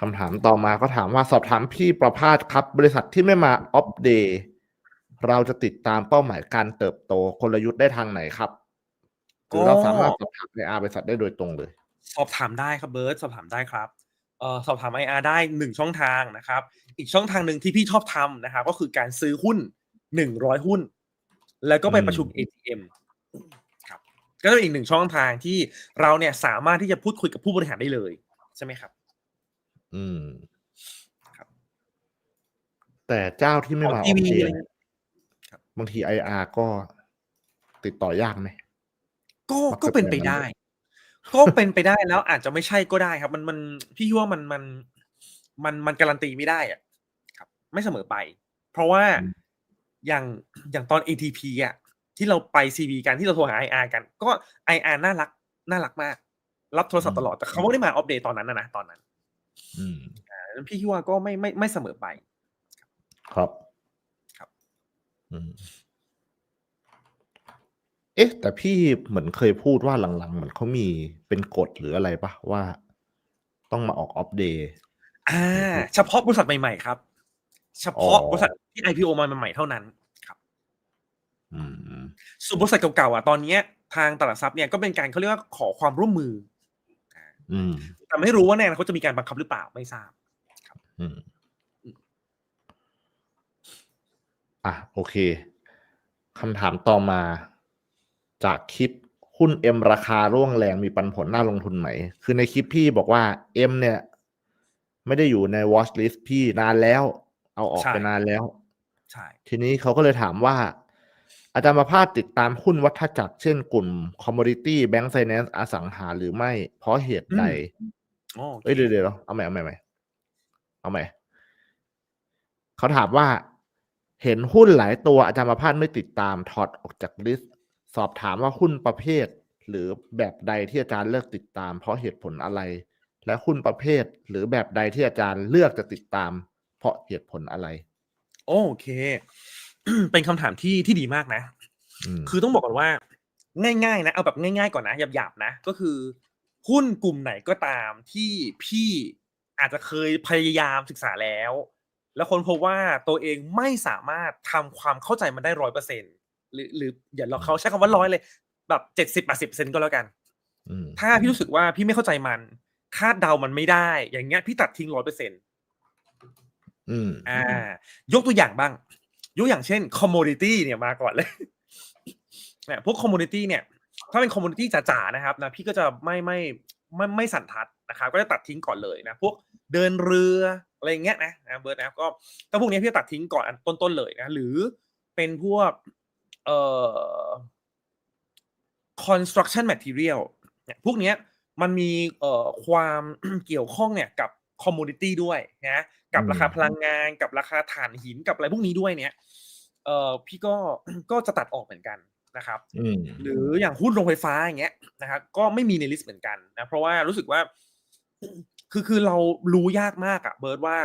คำถามต่อมาก็ถามว่าสอบถามพี่ประภาสครับ บริษัทที่ไม่มาอัปเดตเราจะติดตามเป้าหมายการเติบโตกลยุทธ์ได้ทางไหนครับหรือเราสามารถสอบถามในอาบริษัทได้โดยตรงเลย สอบถามได้ครับเบิร์ตสอบถามได้ครับเอ่อสอบถาม IR ได้หนึ่งช่องทางนะครับ อีกช่องทางหนึ่งที่พี่ชอบทำนะครับก็คือการซื้อหุ้นหนึ่งร้อยหุ้น แล้วก็ไปประชุม ATM ครับก็เป็นอีกหนึ่งช่องทางที่เราเนี่ยสามารถที่จะพูดคุยกับผู้บริหารได้เลย ใช่ไหมครับ อืมครับแต่เจ้าที่ไม่มาขอองอ TV ปเดตอะไรบางทีไออาร์ก็ติดต่อยากไหมก็มักจะก็เป็นไปเป็นอย่างนั้นได้ ก็เป็นไปได้แล้วอาจจะไม่ใช่ก็ได้ครับ มันมันพี่ว่ามันมันมันมันการันตีไม่ได้อะครับ ไม่เสมอไป เพราะว่าอย่างอย่างตอน ATP อะ ที่เราไป CV กันที่เราโทรหา IR กัน ก็ IR น่ารักน่ารักมาก รับโทรศัพท์ตลอดแต่เขาไม่ได้มาอัปเดตตอนนั้นนะนะตอนนั้น อืมอ่าพี่คิดว่าก็ไม่ไม่ไม่เสมอไป ครับครับ อืมเอ๊ะ แต่พี่เหมือนเคยพูดว่าหลังๆ เหมือนเขามีเป็นกฎหรืออะไรปะว่า ต้องมาออกอัปเดตอ่า เฉพาะบริษัทใหม่ๆครับ เฉพาะอ๋อบริษัทที่ IPO มาใหม่ๆเท่านั้นครับอืมส่วนบริษัทเก่าๆอะตอนเนี้ยทางตลาดทรัพย์เนี่ยก็เป็นการเขาเรียกว่าขอความร่วมมืออืม แต่ไม่รู้ว่าในอนาคตจะมีการบังคับหรือเปล่าไม่ทราบอืมอะโอเคคำถามต่อมา จากคลิปหุ้นเอ็มราคาร่วงแรงมีปันผลน่าลงทุนไหม คือในคลิปพี่บอกว่าเอ็มเนี่ย ไม่ได้อยู่ใน watch list พี่นานแล้ว เอาออกใช่ไปนานแล้ว ใช่ ทีนี้เขาก็เลยถามว่า อาจารย์ประภาสติดตามหุ้นวัฏจักร เช่นกลุ่ม commodity bank finance อสังหาหรือไม่ เพราะเหตุใดอ๋อโอเคเอ้ยเดี๋ยวเดี๋ยวเอาใหม่เอาใหม่เอาใหม่เอาใหม่เขาถามว่า เห็นหุ้นหลายตัวอาจารย์ประพาสไม่ติดตามถอดออกจากลิสต์สอบถามว่าหุ้นประเภท หรือแบบใดที่อาจารย์เลือกติดตาม เพราะเหตุผลอะไร และหุ้นประเภท หรือแบบใดที่อาจารย์เลือกจะติดตาม เพราะเหตุผลอะไร โอเค เป็นคำถามที่ที่ดีมากนะอืมคือต้องบอกก่อนว่า ง่ายๆนะเอาแบบง่าย ๆก่อนนะหยาบๆนะ ก็คือ หุ้นกลุ่มไหนก็ตามที่พี่อาจจะเคยพยายามศึกษาแล้ว แล้วคนพบว่าตัวเองไม่สามารถทำความเข้าใจมันได้ร้อยเปอร์เซ็นหรือหรืออย่าเราเขาใช้คำว่าร้อยเลย แบบเจ็ดสิบแปดสิบเปอร์เซ็นก็แล้วกันอืมถ้าพี่รู้สึกว่าพี่ไม่เข้าใจมัน คาดเดามันไม่ได้ อย่างเงี้ยพี่ตัดทิ้งร้อยเปอร์เซ็นอืมอ่า ยกตัวอย่างบ้าง ยกอย่างเช่น commodity เนี่ยมาก่อนเลยเนี่ยพวก commodity เนี่ย ถ้าเป็น commodity จ๋าๆนะครับนะพี่ก็จะไม่ไม่ไม่ไม่สันทัดนะครับก็จะตัดทิ้งก่อนเลยนะ พวกเดินเรืออะไรอย่างเงี้ยนะนะเบิร์ดนะก็ถ้าพวกนี้พี่จะตัดทิ้งก่อนอันต้นๆเลยนะ หรือเป็นพวกเอ่อ construction material เนี่ยพวกเนี้ยมันมีเอ่อความเกี่ยวข้องเนี่ยกับ commodity ด้วยนะ กับอืมราคาพลังงาน กับราคาถ่านหินกับอะไรพวกนี้ด้วยเนี่ยเอ่อพี่ก็ก็จะตัดออกเหมือนกันนะครับอืมหรืออย่างหุ้นโรงไฟฟ้าอย่างเงี้ยนะครับก็ไม่มีในลิสต์เหมือนกันนะเพราะว่ารู้สึกว่า คือคือเรารู้ยากมากอะเบิร์ดว่า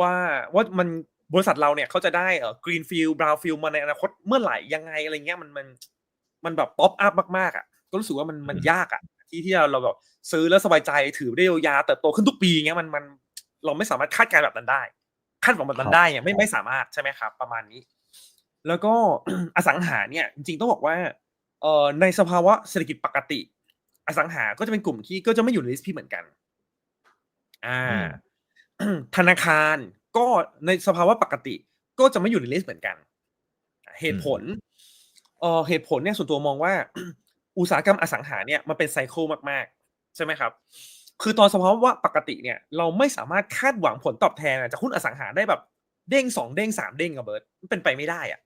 ว่าว่ามันบริษัทเราเนี่ยเขาจะได้เอ่อกรีนฟิลด์บราวฟิลมาในอนาคตเมื่อไหร่ยังไงอะไรเงี้ยมันมันมันแบบป๊อปอัพมากๆอะก็รู้สึกว่ามันมันอืมยากอะที่ที่เราเราแบบซื้อแล้วสบายใจถือได้ยาวๆเติบโตขึ้นทุกปีเงี้ยมันมัน เราไม่สามารถคาดการณ์แบบนั้นได้คาดหวังแบบนั้นได้เนี่ยไม่ไม่สามารถใช่ไหมครับ ประมาณนี้ แล้วก็อสังหาเนี่ย จริงๆต้องบอกว่าเอ่อในสภาวะเศรษฐกิจปกติ อสังหาก็จะเป็นกลุ่มที่ก็จะไม่อยู่ในลิสต์พี่เหมือนกัน อ่า ธนาคารก็ในสภาวะปกติก็จะไม่อยู่ในลิสต์เหมือนกัน เหตุผลเอ่อเหตุผลเนี่ยส่วนตัวมองว่า อุตสาหกรรมอสังหาเนี่ยมันเป็นไซเคิลมากๆ ใช่ไหมครับ คือตอนสภาวะปกติเนี่ย เราไม่สามารถคาดหวังผลตอบแทนจากหุ้นอสังหาได้แบบเด้งสองเด้งสามเด้งอะเบิร์ตมันเป็นไปไม่ได้อะ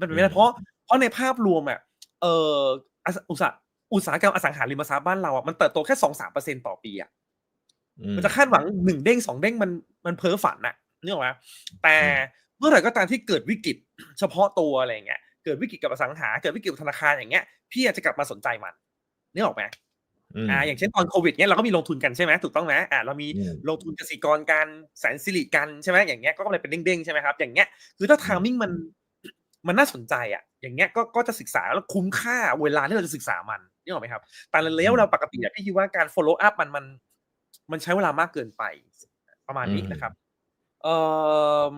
มันเป็นไปไม่ได้อืมเพราะเพราะในภาพรวมอะเอ่ออสอุตสาหอุตสาหกรรมอสังหาริมทรัพย์บ้านเราอะมันเติบโตแค่สองสามเปอร์เซ็นต่อปีอะอืมมันจะคาดหวังหนึ่งเด้งสองเด้งมันมันเพ้อฝันน่ะนึกออกไหมแต่อืมเมื่อไหร่ก็ตามที่เกิดวิกฤตเฉพาะตัวอะไรอย่างเงี้ยเกิดวิกฤตกับอสังหา เกิดวิกฤตกับธนาคารอย่างเงี้ยพี่อาจจะกลับมาสนใจมันนึกออกไหม อืมอ่าอย่างเช่นตอนโควิดเนี้ยเราก็มีลงทุนกันใช่ไหมถูกต้องไหมอ่าเรามีอืมลงทุนกสิกรกันแสนสิริกันใช่ไหมอย่างเงี้ยก็เลยเป็นเด้งๆใช่ไหมครับอย่างเงี้ยคือถ้าทามมิ่งมันมันน่าสนใจอะ อย่างเงี้ยก็ก็จะศึกษาแล้วคุ้มค่าเวลาที่เราจะศึกษามันนึกออกไหมครับแต่ในระยะเวลาปกติอะพี่คิดว่าการ follow up มันมัน มันใช้เวลามากเกินไปประมาณนี้อืมนะครับเอ่อ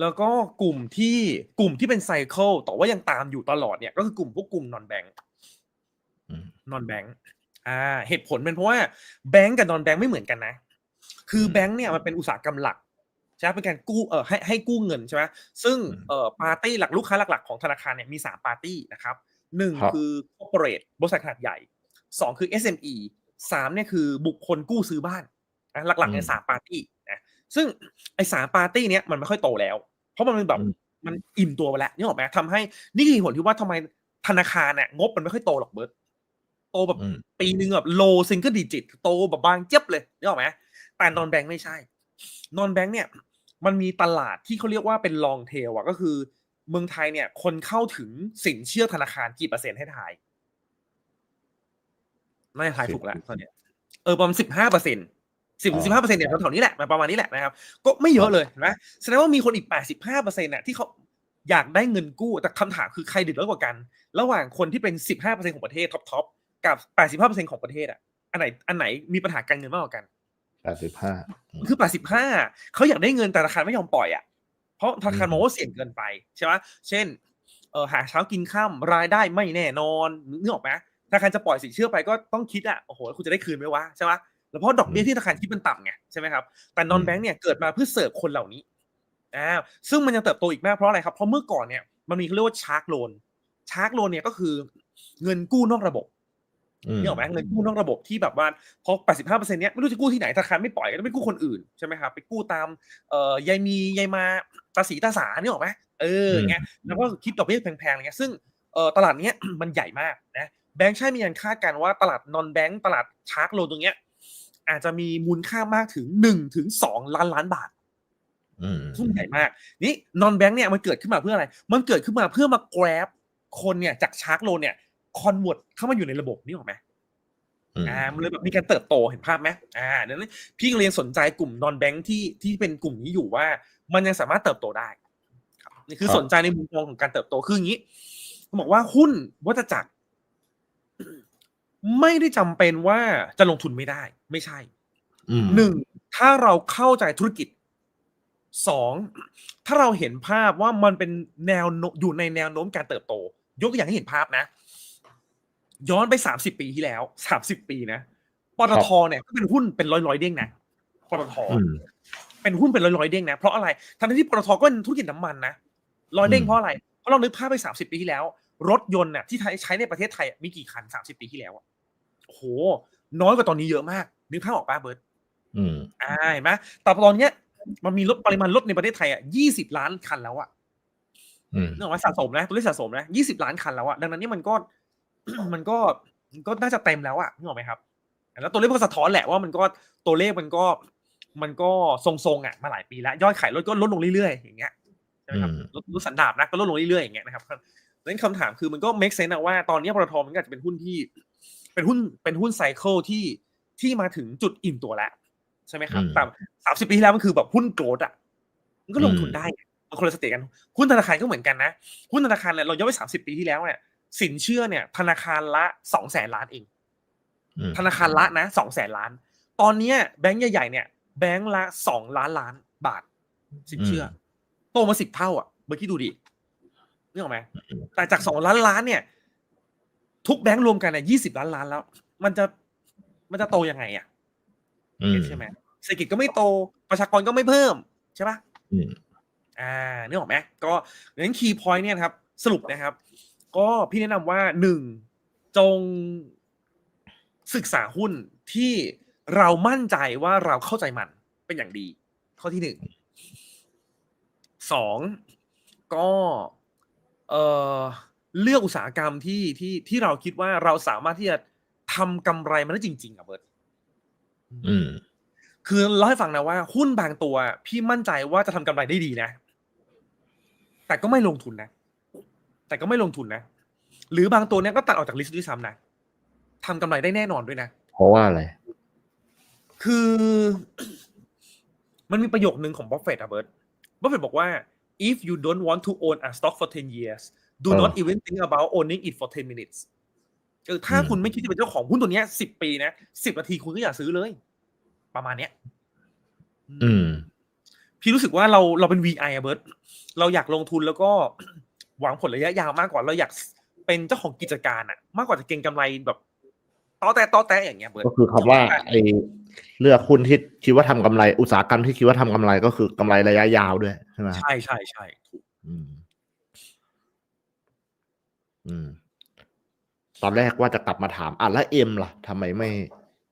แล้วก็กลุ่มที่กลุ่มที่เป็นไซเคิลแต่ว่ายังตามอยู่ตลอดเนี่ย ก็คือกลุ่มพวกกลุ่มนอนแบงค์อืม นอนแบงค์อ่า เหตุผลเป็นเพราะว่าแบงก์กับนอนแบงก์ไม่เหมือนกันนะ คืออืมแบงก์เนี่ยมันเป็นอุตสาหกรรมหลักใช่ไหมเป็นการกู้เออให้ให้กู้เงินใช่ไหมซึ่งอืมเอ่อปาร์ตี้หลักลูกค้าหลัก ๆ ของธนาคารเนี่ยมีสามปาร์ตี้นะครับหนึ่งครับคือ corporate บริษัทขนาดใหญ่สองคือ SME สามเนี่ยคือบุคคลกู้ซื้อบ้านนะหลักๆเนี่ยสามปาร์ตี้นะซึ่งไอ้สามปาร์ตี้เนี้ยมันไม่ค่อยโตแล้ว เพราะมันเป็นแบบอืมมันอิ่มตัวไปแล้วนี่ออกไหมทำให้นี่คือเหตุผลที่ว่าทำไมธนาคารเนี่ยงบมันไม่ค่อยโตหรอกเบิร์ตโตแบบอืมปีหนึ่งแบบ low single digit โตแบบบางเจ็บเลยนึกออกไหมแต่นอนแบงค์ไม่ใช่ นอนแบงค์เนี่ยมันมีตลาดที่เขาเรียกว่าเป็น long tail อะก็คือ เมืองไทยเนี่ย คนเข้าถึงสินเชื่อธนาคารกี่เปอร์เซ็นต์ให้ทายน่าจะทายถูกแล้วตอนเนี้ยเออประมาณสิบห้าเปอร์เซ็นต์สิบสิบห้าเปอร์เซ็นต์เนี่ยแถวๆนี้แหละประมาณนี้แหละนะครับ ก็ไม่เยอะเลยเห็นไหมแสดงว่ามีคนอีกแปดสิบห้าเปอร์เซ็นต์น่ะที่เขาอยากได้เงินกู้แต่คำถามคือใครเดือดร้อนกว่ากัน ระหว่างคนที่เป็นสิบห้าเปอร์เซ็นของประเทศท็อปทอป กับแปดสิบห้าเปอร์เซ็นของประเทศอะ อันไหนอันไหนมีปัญหาการเงินมากกว่ากันแปดสิบห้าคือแปดสิบห้าเขาอยากได้เงินแต่ธนาคารไม่ยอมปล่อยอะ เพราะธนาคารอืมมองว่าเสี่ยงเกินไปใช่ไหมเช่นเออหาเช้ากินข้ามรายได้ไม่แน่นอนนึกออกไหมธนาคารจะปล่อยสินเชื่อไปก็ต้องคิดอะโอ้โหคุณจะได้คืนไหมวะใช่ไหมแล้วเพราะดอกเบี้ยที่ธนาคารคิดมันต่ำไงใช่ไหมครับแต่นอนแบงค์เนี่ยเกิดมาเพื่อเสิร์ฟคนเหล่านี้อ่าซึ่งมันยังเติบโตอีกมากเพราะอะไรครับเพราะเมื่อก่อนเนี่ยมันมีเขาเรียกว่าชาร์กโลนชาร์กโลนเนี่ยก็คือเงินกู้นอกระบบอืม นี่ออกไหมเงินกู้นอกระบบที่แบบว่าพอ85เปอร์เซ็นต์เนี้ยไม่รู้จะกู้ที่ไหนธนาคารไม่ปล่อยก็ต้องไปกู้คนอื่นใช่ไหมครับไปกู้ตามเอ่อยายมียายมาตาสีตาสานี่ออกไหมเอออย่างเงี้ยแล้วก็คิดดอกเบี้ยแพงๆอะไรเงี้ยซึ่งเอ่อตลาดเนี้ยมันใหญ่มากนะแบงค์ใช่มีการคาดการณ์ว่าตลาดนอนแบงค์ตลาดชาร์กโลนตรงเนี้ย อาจจะมีมูลค่ามากถึง1ถึง2ล้านล้านบาทอืมซึ่งใหญ่มาก นี่นอนแบงค์เนี่ยมันเกิดขึ้นมาเพื่ออะไร มันเกิดขึ้นมาเพื่อมา grab คนเนี่ยจากชาร์กโลนเนี่ย คอนเวิร์ตเข้ามาอยู่ในระบบนี่หรอกไหมอืมอ่ามันเลยแบบมีการเติบโตเห็นภาพไหมอ่าดังนั้นพี่ก็เลยยังสนใจกลุ่มนอนแบงค์ที่ที่เป็นกลุ่มนี้อยู่ว่า มันยังสามารถเติบโตได้ครับนี่คือสนใจในมุมมองของการเติบโตคืออย่างนี้เขาบอกว่าหุ้นวัฏจักร ไม่ได้จำเป็นว่าจะลงทุนไม่ได้ ไม่ใช่อืมหนึ่งถ้าเราเข้าใจธุรกิจสองถ้าเราเห็นภาพว่ามันเป็นแนวโน้มอยู่ในแนวโน้มการเติบโต ยกตัวอย่างให้เห็นภาพนะ ย้อนไปสามสิบปีที่แล้วสามสิบปีนะปตทเนี่ยก็เป็นหุ้นเป็นร้อยร้อยๆเด้งนะปตทอืมเป็นหุ้นเป็นร้อยร้อยๆเด้งนะเพราะอะไรทั้งที่ปตทก็เป็นธุรกิจน้ำมันนะร้อยเด้งอืมเพราะอะไรเพราะเรานึกภาพไปสามสิบปีที่แล้ว รถยนต์น่ะที่ใช้ในประเทศไทยอะมีกี่คันสามสิบปีที่แล้วอะโอ้โห น้อยกว่าตอนนี้เยอะมากนึกภาพออกป่ะเบิร์ตอืมอ่าเห็นไหมแต่ตอนเนี้ย มันมีรถปริมาณรถในประเทศไทยอะยี่สิบล้านคันแล้วอะอืมนึกออกไหมสะสมนะตัวเลขสะสมนะยี่สิบล้านคันแล้วอะดังนั้นนี่มันก็ มันก็มันก็น่าจะเต็มแล้วอะนึกออกไหมครับ แล้วตัวเลขมันก็สะท้อนแหละว่ามันก็ตัวเลขมันก็มันก็ทรงๆอะมาหลายปีแล้วยอดขายรถก็ลดลงเรื่อยๆอย่างเงี้ยใช่ไหมครับอืมรถรถสันดาปนะก็ลดลงเรื่อยๆอย่างเงี้ยนะครับดังนั้นคำถามคือมันก็ make sense นะว่าตอนนี้ปตทมันก็อาจจะเป็นหุ้นที่ เป็นหุ้นเป็นหุ้นไซเคิลที่ที่มาถึงจุดอิ่มตัวแล้วใช่ไหมครับอืมแต่สามสิบปีที่แล้วมันคือแบบหุ้นโกรดอะมันก็ลงทุนอืมได้ไงมันคนละสเตจกันหุ้นธนาคารก็เหมือนกันนะหุ้นธนาคารเนี่ยเราย้อนไปสามสิบปีที่แล้วเนี่ย สินเชื่อเนี่ย ธนาคารละสองแสนล้านเองอืมธนาคารละนะสองแสนล้าน ตอนเนี้ยแบงก์ใหญ่ๆเนี่ย แบงก์ละสองล้านล้านบาท สินเชื่ออโตมาสิบเท่าอะเมื่อกี้ดูดินึกออกไหมแต่จากสองล้านล้านเนี่ย ทุกแบงก์รวมกันเนี่ยยี่สิบล้านล้านแล้ว มันจะมันจะโตยังไงอะอืมใช่ไหมเศรษฐกิจก็ไม่โตประชากรก็ไม่เพิ่มใช่ปะอืมอ่านึกออกไหมก็ดังนั้นคีย์พอยต์เนี่ยนะครับ สรุปนะครับ ก็พี่แนะนำว่าหนึ่งจงศึกษาหุ้นที่เรามั่นใจว่าเราเข้าใจมันเป็นอย่างดี ข้อที่หนึ่งสองก็เอ่อเลือกอุตสาหกรรมที่ที่ที่เราคิดว่าเราสามารถที่จะทำกำไรมันได้จริง ๆอะเบิร์ตอืม คือเล่าให้ฟังนะว่า หุ้นบางตัว พี่มั่นใจว่าจะทำกำไรได้ดีนะ แต่ก็ไม่ลงทุนนะ แต่ก็ไม่ลงทุนนะ หรือบางตัวเนี้ยก็ตัดออกจากลิสต์ด้วยซ้ำนะทำกำไรได้แน่นอนด้วยนะ เพราะว่าอะไร คือ มันมีประโยคนึงของบัฟเฟตต์อะเบิร์ตบัฟเฟตต์บอกว่า if you don't want to own a stock for 10 years do เออ not even think about owning it for 10 minutes เออถ้าอืมคุณไม่คิดจะเป็นเจ้าของหุ้นตัวเนี้ยสิบปีนะสิบนาทีคุณก็อย่าซื้อเลย ประมาณเนี้ย อืม พี่รู้สึกว่าเราเราเป็น VI อะเบิร์ตเราอยากลงทุนแล้วก็ หวังผลระยะยาวมากกว่าเราอยากเป็นเจ้าของกิจการอะมากกว่าจะเก็งกำไรแบบต้อแต่ต้อแต่อย่างเงี้ยเบิร์ตก็คือคำว่าไอ้เลือกหุ้นที่คิดว่าทำกำไรอุตสาหกรรมที่คิดว่าทำกำไรก็คือกำไรระยะยาวด้วยใช่ไหมครับใช่ใช่ใช่ถูกอืมอืมตอนแรกว่าจะกลับมาถามอะแล้วเอ็มล่ะทำไมไม่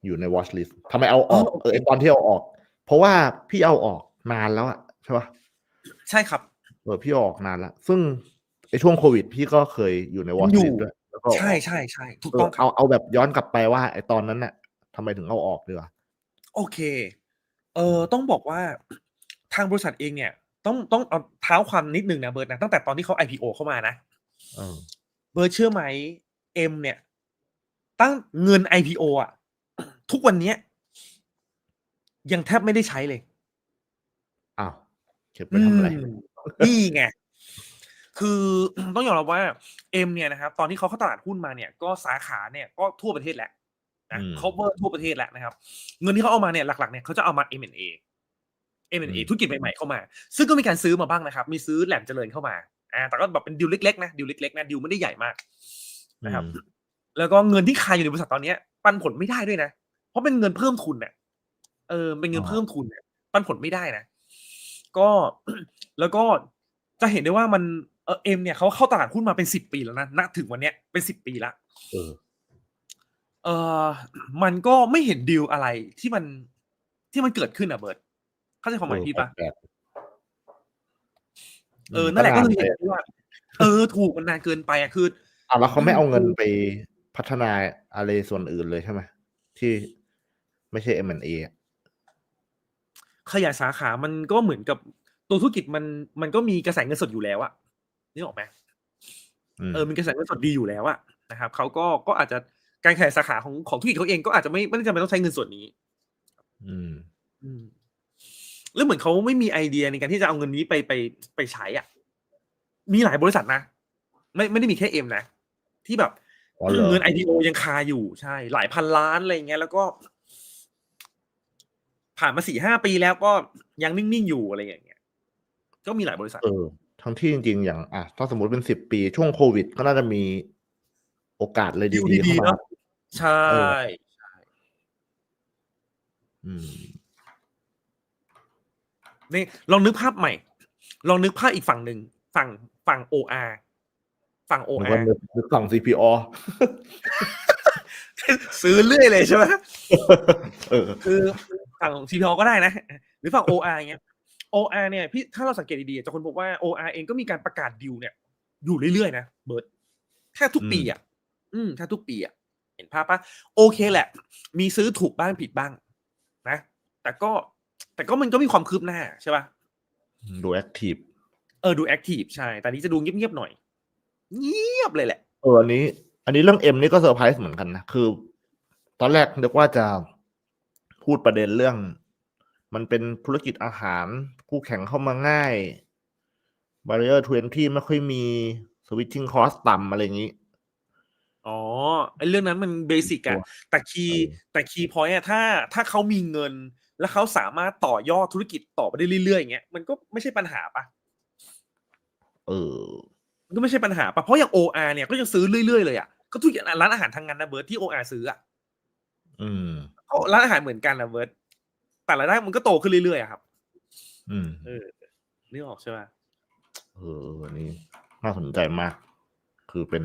อยู่ใน watch list ทำไมเอาออกเออไอ้ตอนที่เอาออก เพราะว่าพี่เอาออกนานแล้วอะใช่ปะใช่ครับเออพี่เอาออกนานละซึ่งไอ้ ช่วงโควิด พี่ก็เคยอยู่ใน watch อยู่ list ด้วยแล้วก็เอาออกใช่ใช่ใช่ถูกเอต้อองครัเอาบเอาแบบย้อนกลับไปว่าไอ้ตอนนั้นน่ะทำไมถึงเอาออกดีกว่าโอเค เออต้องบอกว่าทางบริษัทเองเนี่ย ต้องต้องเอาเท้าความนิดนึงนะเบิร์ตนะตั้งแต่ตอนที่เขา IPO เข้ามานะเออเบิร์ตเชื่อไหมเอ็มเนี่ย ตั้งเงิน IPO อะ ทุกวันเนี้ย ยังแทบไม่ได้ใช้เลยอ้าวเก็บไปทำอะไรอืมนี่ไง คือต้องยอมรับว่าเอ็มเนี่ยนะครับ ตอนที่เขาเข้าตลาดหุ้นมาเนี่ย ก็สาขาเนี่ยก็ทั่วประเทศแหละนะอืม cover ทั่วประเทศแล้วนะครับ เงินที่เขาเอามาเนี่ยหลักๆเนี่ยเขาจะเอามา M&A M&A ธุรกิจใหม่ๆเข้ามา ซึ่งก็มีการซื้อมาบ้างนะครับ มีซื้อแหลมเจริญเข้ามาอ่าแต่ก็แบบเป็นดิวเล็กๆนะดิวเล็กๆนะดิวไม่ได้ใหญ่มากนะครับอืมแล้วก็เงินที่คายอยู่ในบริษัทตอนเนี้ย ปันผลไม่ได้ด้วยนะ เพราะเป็นเงินเพิ่มทุนเนี่ยเออเป็นเงินอ๋อเพิ่มทุนเนี่ยปันผลไม่ได้นะ ก็แล้วก็จะเห็นได้ว่ามัน เออเอ็มเนี่ยเขาเข้าตลาดหุ้นมาเป็นสิบปีแล้วนะณถึงวันเนี้ยเป็นสิบปีละเออเออมันก็ไม่เห็นดีลอะไรที่มันที่มันเกิดขึ้นอะเบิร์ตเข้าใจความหมายพี่ปะแปลกๆเออนั่นแหละก็าเลยไปเห็นว่าเออถูกมันนานเกินไปอะคืออะแล้วเขาไม่เอาเงินไปพัฒนาอะไรส่วนอื่นเลยใช่ไหมที่ไม่ใช่ M&A อะขยายสาขามันก็เหมือนกับตัวธุรกิจมันมันก็มีกระแสเงินสดอยู่แล้วอะ นึกออกไหมอืมเออมีกระแสเงินสดดีอยู่แล้วอะนะครับเขาก็ก็อาจจะการขยายสาขาของของธุรกิจเขาเองก็อาจจะไม่ไม่ได้จำเป็นต้องใช้เงินส่วนนี้ อืม อืมแล้วเหมือนเขาไม่มีไอเดียในการที่จะเอาเงินนี้ไปไปไปใช้อะ มีหลายบริษัทนะ ไม่ไม่ได้มีแค่เอ็มนะ ที่แบบอ๋อเหรอเงิน IPO ยังคาอยู่ใช่ หลายพันล้านอะไรเงี้ยแล้วก็ ผ่านมาสี่ห้าปีแล้วก็ยังนิ่ง ๆ อยู่อะไรอย่างเงี้ย ก็มีหลายบริษัท เออ ทั้งที่จริง ๆ อย่างอะถ้าสมมติเป็นสิบปี ช่วงโควิด ก็น่าจะมีโอกาสเลยดีดีๆดีเข้าๆมาเนาะใช่เอออืมนี่ลองนึกภาพใหม่ ลองนึกภาพอีกฝั่งหนึ่งฝั่งฝั่ง OR ฝั่งนึก OR ว่านึกนึกสั่ง CPO ซื้อเรื่อยเลยใช่ไหมเออคือฝั่ง CPO ก็ได้นะ หรือฝั่ง OR เงี้ย OR เนี่ยพี่ถ้าเราสังเกตดีๆจะคนพบว่า OR เองก็มีการประกาศดิวเนี่ยอยู่เรื่อยๆนะเบิร์ตแทบทุกปีอะอืมแทบทุกปีอะเห็นภาพปะโอเคแหละ มีซื้อถูกบ้างผิดบ้าง นะ แต่ก็แต่ก็มันก็มีความคืบหน้าใช่ปะดูแอคทีฟเออดูแอคทีฟใช่ แต่อันนี้จะดูเงียบๆหน่อย เงียบเลยแหละเอออันนี้ อันนี้เรื่องเอ็มนี่ก็เซอร์ไพรส์เหมือนกันนะ คือ ตอนแรกนึกว่าจะพูดประเด็นเรื่อง มันเป็นธุรกิจอาหารคู่แข่งเข้ามาง่ายบาริเออร์ทเวนที่ไม่ค่อยมีสวิตชิ่งคอสต่ำอะไรอย่างนี้ อ๋อไอ้เรื่องนั้นมันเบสิกอะตัวแต่คีย์เออแต่คีย์พอยต์อะถ้าถ้าเขามีเงิน แล้วเขาสามารถต่อยอดธุรกิจต่อไปได้เรื่อยๆอย่างเงี้ยมันก็ไม่ใช่ปัญหาปะเออมันก็ไม่ใช่ปัญหาปะเพราะอย่าง OR เนี่ยก็ยังซื้อเรื่อยๆเลยอะก็ทุกอย่างร้านอาหารทางนั้นนะเบิร์ดที่ OR ซื้ออะอืมเพราะร้านอาหารเหมือนกันนะเบิร์ด แต่รายได้มันก็โตขึ้นเรื่อยๆอะครับ อืมเออนึกออกใช่ปะเอออันนี้น่าสนใจมาก คือเป็น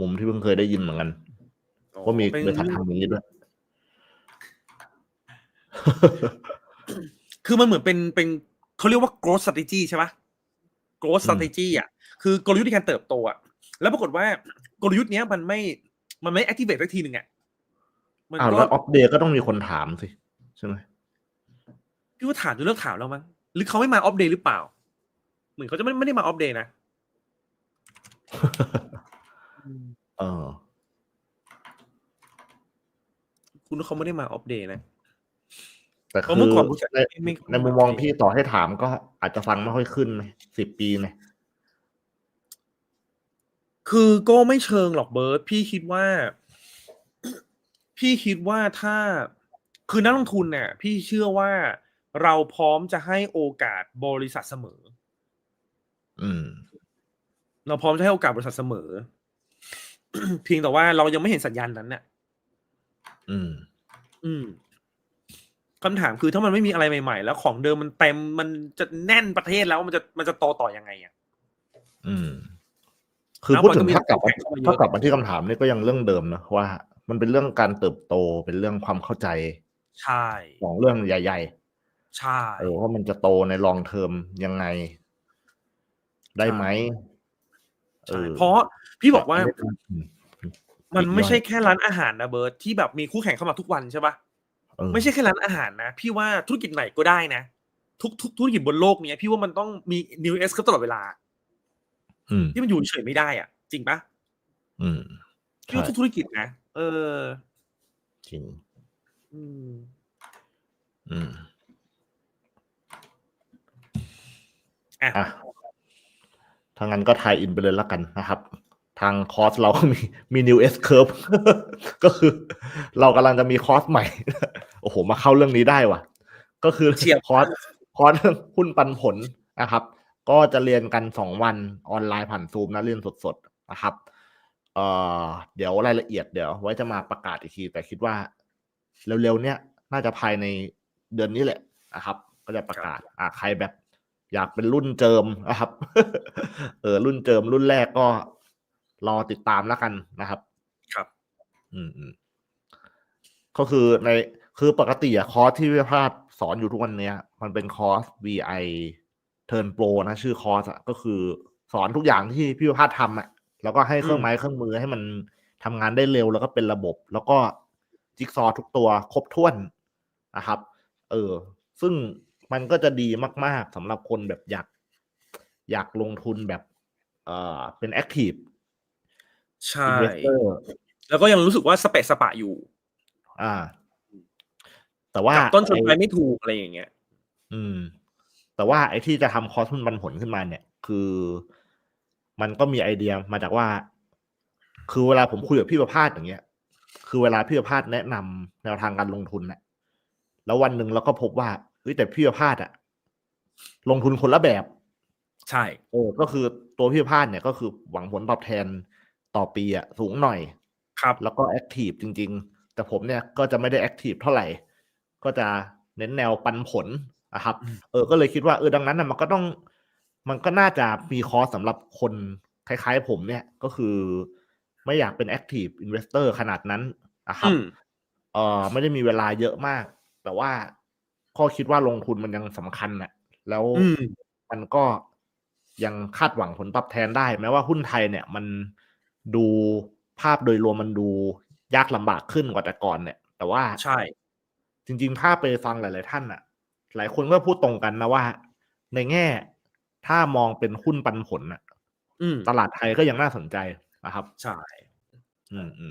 มุมที่เพิ่งเคยได้ยินเหมือนกันอ๋อว่ามีเป็นบริษัททำอย่างนี้ด้วย คือมันเหมือนเป็นเป็นเขาเรียกว่า growth strategy ใช่ปะ growth อืม strategy อะ คือกลยุทธ์ในการเติบโตอะ แล้วปรากฏว่ากลยุทธ์เนี้ยมันไม่ มันไม่ activate สักทีหนึ่งอะมันอ้าวก็แล้วอัปเดตก็ต้องมีคนถามสิ ใช่ไหมพี่ว่าถามจนเลิกถามแล้วมั้งหรือเขาไม่มาอัปเดตหรือเปล่า เหมือนเขาจะไม่ไม่ได้มาอัปเดตนะเออคุณว่าเขาไม่ได้มาอัปเดตนะแต่เพคืราะอเมื่อก่อนบริษัทในไม่ไม่ในมุมมองพี่ต่อให้ถามก็อาจจะฟังไม่ค่อยขึ้นไหมสิบปีไหมคือก็ไม่เชิงหรอกเบิร์ตพี่คิดว่า พี่คิดว่าถ้า คือนักลงทุนเนี่ยพี่เชื่อว่าเราพร้อมจะให้โอกาสบริษัทเสมอ อืม เราพร้อมจะให้โอกาสบริษัทเสมอ เพียงแต่ว่าเรายังไม่เห็นสัญญาณนั้นเนี่ยอืม อืมคำถามคือถ้ามันไม่มีอะไรใหม่ๆ แล้วของเดิมมันเต็มมันจะแน่นประเทศแล้วมันจะมันจะโตต่อยังไงอะ อืม คือแล้วพูดมันถึก็งมีถ้ากลับมาแข่งเข้ามาเยอะถ้ากลับมาที่คำถามนี่ก็ยังเรื่องเดิมนะว่า มันเป็นเรื่องการเติบโตเป็นเรื่องความเข้าใจ ใช่ของเรื่องใหญ่ใช่ๆเออว่ามันจะโตในลองเทอมยังไง ได้ไหมเอใช่อเพราะพี่บอกว่าอืมมันไม่ใช่อีกหน่อยแค่ร้านอาหารนะเบิร์ตที่แบบมีคู่แข่งเข้ามาทุกวันใช่ปะเออไม่ใช่แค่ร้านอาหารนะพี่ว่าธุรกิจไหนก็ได้นะทุกทุกธุรกิจบนโลกเนี้ยพี่ว่ามันต้องมี new s ตลอดเวลาอืมที่มันอยู่เฉยไม่ได้อะ จริงปะอืมพี่ว่าใช่ทุกธุรกิจนะเออ จริง อืม อืมอะอะถ้างั้นก็ทายอินไปเลยแล้วกันนะครับ ทางคอร์สเราก็มีมี new S curve ก็คือ เรากำลังจะมีคอร์สใหม่ โอ้โห มาเข้าเรื่องนี้ได้ว่ะ ก็คือเฉียบคอร์สคอร์สเรื่องหุ้นปันผลนะครับ ก็จะเรียนกันสองวันออนไลน์ผ่านซูมนะเรียนสดๆนะครับเอ่อเดี๋ยวรายละเอียดเดี๋ยวไว้จะมาประกาศอีกที แต่คิดว่า เร็วๆเนี้ยน่าจะภายในเดือนนี้แหละนะครับ ก็จะประกาศอ่าใครแบบ อยากเป็นรุ่นเจิมนะครับ เออรุ่นเจิมรุ่นแรกก็รอติดตามแล้วกันนะครับ ครับ อืมอืมก็คือในคือปกติอะคอร์สที่วิภาสสอนอยู่ทุกวันเนี้ย มันเป็นคอร์ส VI Turn Pro นะชื่อคอร์สอะก็คือสอนทุกอย่างที่พี่วิภาสทำอะแล้วก็ให้เครื่องไม้เครื่องมือให้มันทำงานได้เร็วแล้วก็เป็นระบบ แล้วก็ จิ๊กซอว์ทุกตัวครบถ้วนนะครับ เออ ซึ่งมันก็จะดีมาก ๆสำหรับคนแบบอยาก อยากลงทุนแบบ เอ่อเป็นแอคทีฟใช่อินเวสเตอร์แล้วก็ยังรู้สึกว่าสเปะสปะอยู่ อ่า แต่ว่าจับต้นชนปลายไอ้ไม่ถูกอะไรอย่างเงี้ย อืม แต่ว่าไอ้ที่จะทำคอร์สหุ้นปันผลขึ้นมาเนี่ย คือ มันก็มีไอเดียมาจากว่า คือเวลาผมคุยกับพี่ประภาสอย่างเงี้ย คือเวลาพี่ประภาสแนะนำแนวทางการลงทุนเนี่ยแล้ววันหนึ่งเราก็พบว่าเฮ้ยแต่พี่ประภาสอะลงทุนคนละแบบ ใช่เออก็คือตัวพี่ประภาสเนี่ยก็คือหวังผลตอบแทนต่อปีอะสูงหน่อยครับ แล้วก็แอคทีฟจริง ๆ แต่ผมเนี่ยก็จะไม่ได้แอคทีฟเท่าไหร่ ก็จะเน้นแนวปันผลนะครับอืมเออ ก็เลยคิดว่าเออดังนั้นนะมันก็ต้อง มันก็น่าจะมีคอร์สสำหรับคนคล้ายๆผมเนี่ยก็คือ ไม่อยากเป็นแอคทีฟอินเวสเตอร์ขนาดนั้นนะครับอืมเออไม่ได้มีเวลาเยอะมาก แต่ว่าก็คิดว่าลงทุนมันยังสำคัญน่ะแล้วอืมมันก็ยังคาดหวังผลตอบแทนได้ แม้ว่าหุ้นไทยเนี่ยมันดูภาพโดยรวมมันดูยากลำบากขึ้นกว่าแต่ก่อนเนี่ย แต่ว่าใช่ จริงๆ ถ้าไปฟังหลาย ๆ ท่านอะหลายคนก็พูดตรงกันนะว่า ในแง่ถ้ามองเป็นหุ้นปันผลน่ะอืมตลาดไทยก็ยังน่าสนใจ นะครับ ใช่ อืมอืม